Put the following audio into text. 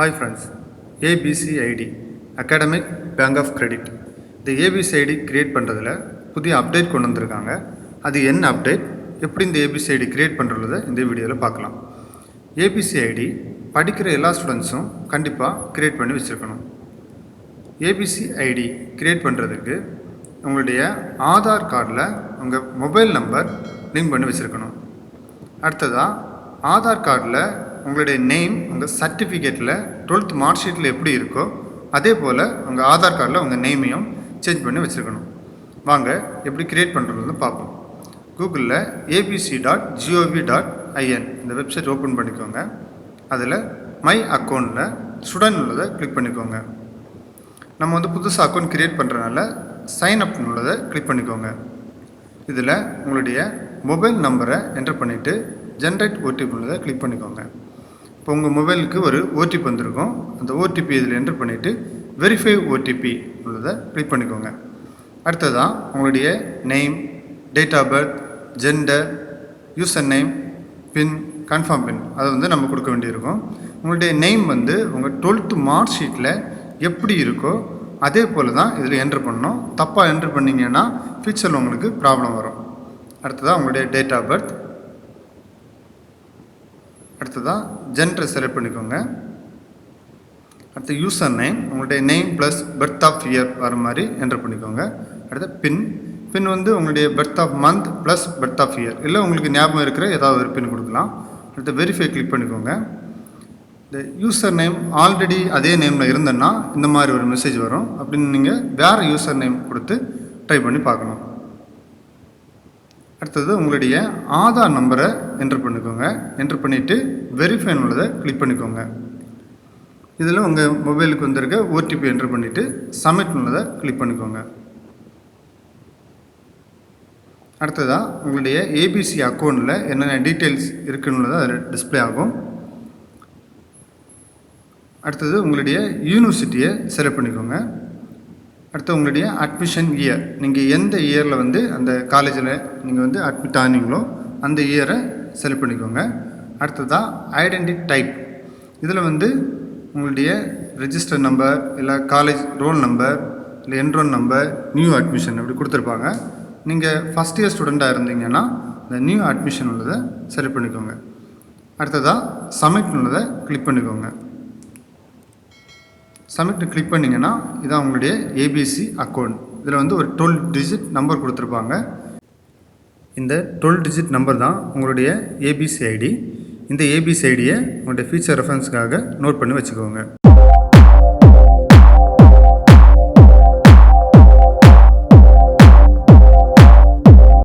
Hi friends ABC ID academic bank of credit இந்த ABC ID create பண்ணுறதுல புதிய update கொண்டு வந்திருக்காங்க. அது என்ன அப்டேட் எப்படி இந்த ஏபிசி ஐடி கிரியேட் பண்ணுறத இந்த வீடியோவில் பார்க்கலாம். ஏபிசி ஐடி படிக்கிற எல்லா ஸ்டூடெண்ட்ஸும் கண்டிப்பாக கிரியேட் பண்ணி வச்சுருக்கணும். ஏபிசி ஐடி கிரியேட் பண்ணுறதுக்கு உங்களுடைய ஆதார் கார்டில் உங்கள் மொபைல் நம்பர் லிங்க் பண்ணி வச்சுருக்கணும். அடுத்ததாக ஆதார் கார்டில் உங்களுடைய நேம் உங்கள் சர்டிஃபிகேட்டில் டுவெல்த் மார்க் ஷீட்டில் எப்படி இருக்கோ அதே போல் உங்கள் ஆதார் கார்டில் உங்கள் நேமையும் சேஞ்ச் பண்ணி வச்சுருக்கணும். வாங்க எப்படி கிரியேட் பண்ணுறதுன்னு பார்ப்போம். கூகுளில் ABC dot GOV dot IN இந்த வெப்சைட் ஓப்பன் பண்ணிக்கோங்க. அதில் மை அக்கௌண்ட்டில் ஸ்டூடெண்ட் உள்ளதை கிளிக் பண்ணிக்கோங்க. நம்ம வந்து புதுசாக அக்கௌண்ட் கிரியேட் பண்ணுறதுனால சைன் அப் உள்ளதை கிளிக் பண்ணிக்கோங்க. இதில் உங்களுடைய மொபைல் நம்பரை என்டர் பண்ணிவிட்டு ஜென்ரேட் ஓடிபி உள்ளதை கிளிக் பண்ணிக்கோங்க. இப்போ உங்கள் மொபைலுக்கு ஒரு ஓடிபி வந்திருக்கும். அந்த ஓடிபி இதில் என்டர் பண்ணிவிட்டு வெரிஃபை ஓடிபி உள்ளதை கிளிக் பண்ணிக்கோங்க. அடுத்ததான் உங்களுடைய name date of birth gender user name PIN confirm PIN அதை வந்து நம்ம கொடுக்க வேண்டியிருக்கும். உங்களுடைய நேம் வந்து உங்கள் டுவெல்த்து மார்க் ஷீட்டில் எப்படி இருக்கோ அதே போல் தான் இதில் என்ட்ரு பண்ணணும். தப்பாக என்ட்ரு பண்ணிங்கன்னா ஃபியூச்சரில் உங்களுக்கு ப்ராப்ளம் வரும். அடுத்ததாக உங்களுடைய டேட் ஆஃப் பர்த் அடுத்ததாக ஜென்டர் செலக்ட் பண்ணிக்கோங்க. அடுத்து யூசர் நேம் உங்களுடைய name plus birth of year வர மாதிரி என்டர் பண்ணிக்கோங்க. அடுத்து பின் பின் வந்து உங்களுடைய birth of month plus birth of year இல்லை உங்களுக்கு ஞாபகம் இருக்கிற ஏதாவது ஒரு பின் கொடுக்கலாம். அடுத்து வெரிஃபை கிளிக் பண்ணிக்கோங்க. இந்த யூசர் நேம் ஆல்ரெடி அதே நேமில் இருந்தேன்னா இந்த மாதிரி ஒரு மெசேஜ் வரும். அப்படின்னு நீங்கள் வேறு யூசர் நேம் கொடுத்து ட்ரை பண்ணி பார்க்கணும். அடுத்தது உங்களுடைய ஆதார் நம்பரை என்ட்ரு பண்ணிக்கோங்க. என்ட்ரு பண்ணிவிட்டு வெரிஃபைன் உள்ளதை கிளிக் பண்ணிக்கோங்க. இதில் உங்கள் மொபைலுக்கு வந்திருக்க ஓடிபி என்ட்ரு பண்ணிவிட்டு சப்மிட் உள்ளதை கிளிக் பண்ணிக்கோங்க. அடுத்ததாக உங்களுடைய ஏபிசி அக்கௌண்ட்டில் என்னென்ன டீட்டெயில்ஸ் இருக்குன்னு அது டிஸ்பிளே ஆகும். அடுத்தது உங்களுடைய யூனிவர்சிட்டியை செலக்ட் பண்ணிக்கோங்க. அடுத்து உங்களுடைய அட்மிஷன் இயர் நீங்கள் எந்த இயரில் வந்து அந்த காலேஜில் நீங்கள் வந்து அட்மிட் ஆனீங்களோ அந்த இயரை செலக்ட் பண்ணிக்கோங்க. அடுத்ததாக ஐடென்டி டைப் இதில் வந்து உங்களுடைய ரெஜிஸ்டர் நம்பர் இல்லை காலேஜ் ரோல் நம்பர் இல்லை என்ரோல் நம்பர் நியூ அட்மிஷன் அப்படி கொடுத்துருப்பாங்க. நீங்கள் ஃபஸ்ட் இயர் ஸ்டூடெண்ட்டாக இருந்தீங்கன்னா இந்த நியூ அட்மிஷன் உள்ளதை செலக்ட் பண்ணிக்கோங்க. அடுத்ததாக சப்மிட் உள்ளதை கிளிக் பண்ணிக்கோங்க. சப்மிட் கிளிக் பண்ணிங்கன்னா இதான் உங்களுடைய ஏபிசி அக்கௌண்ட் இதில் வந்து ஒரு டுவெல் டிஜிட் நம்பர் கொடுத்துருப்பாங்க. இந்த டுவெல் டிஜிட் நம்பர் தான் உங்களுடைய ஏபிசி ஐடி இந்த ஏபிசி ஐடியை உங்களுடைய ஃபியூச்சர் ரெஃபரன்ஸ்க்காக நோட் பண்ணி வச்சுக்கோங்க.